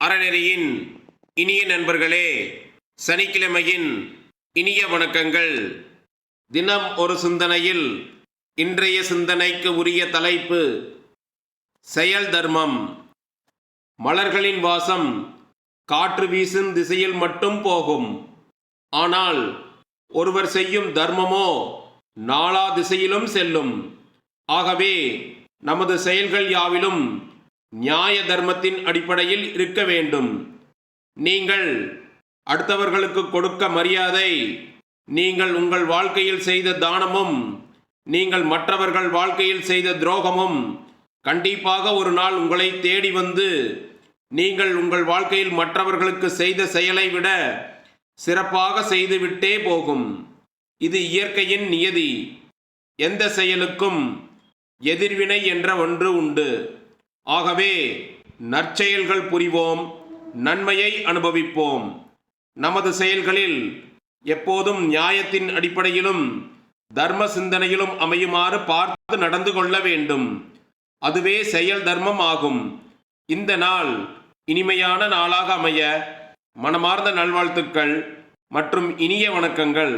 அறநெறியின் இனிய நண்பர்களே சனிக்கிழமையின் இனிய வணக்கங்கள். தினம் ஒரு சிந்தனையில் இன்றைய சிந்தனைக்கு உரிய தலைப்பு செயல் தர்மம். மலர்களின் வாசம் காற்று வீசும் திசையில் மட்டும் போகும். ஆனால் ஒருவர் செய்யும் தர்மமோ நாலா திசையிலும் செல்லும். ஆகவே நமது செயல்கள் யாவிலும் நியாய தர்மத்தின் அடிப்படையில் இருக்க வேண்டும். நீங்கள் அடுத்தவர்களுக்கு கொடுக்க மரியாதை நீங்கள் உங்கள் வாழ்க்கையில் செய்த தானமும் நீங்கள் மற்றவர்கள் வாழ்க்கையில் செய்த துரோகமும் கண்டிப்பாக ஒரு நாள் உங்களை தேடி வந்து நீங்கள் உங்கள் வாழ்க்கையில் மற்றவர்களுக்கு செய்த செயலை விட சிறப்பாக செய்துவிட்டே போகும். இது இயற்கையின் நியதி. எந்த செயலுக்கும் எதிர்வினை என்ற ஒன்று உண்டு. ஆகவே நற்செயல்கள் புரிவோம் நன்மையை அனுபவிப்போம். நமது செயல்களில் எப்போதும் நியாயத்தின் அடிப்படையிலும் தர்ம சிந்தனையிலும் அமையுமாறு பார்த்து நடந்து கொள்ள வேண்டும். அதுவே செயல் தர்மம் ஆகும். இந்த நாள் இனிமையான நாளாக அமைய மனமார்ந்த நல்வாழ்த்துக்கள் மற்றும் இனிய வணக்கங்கள்.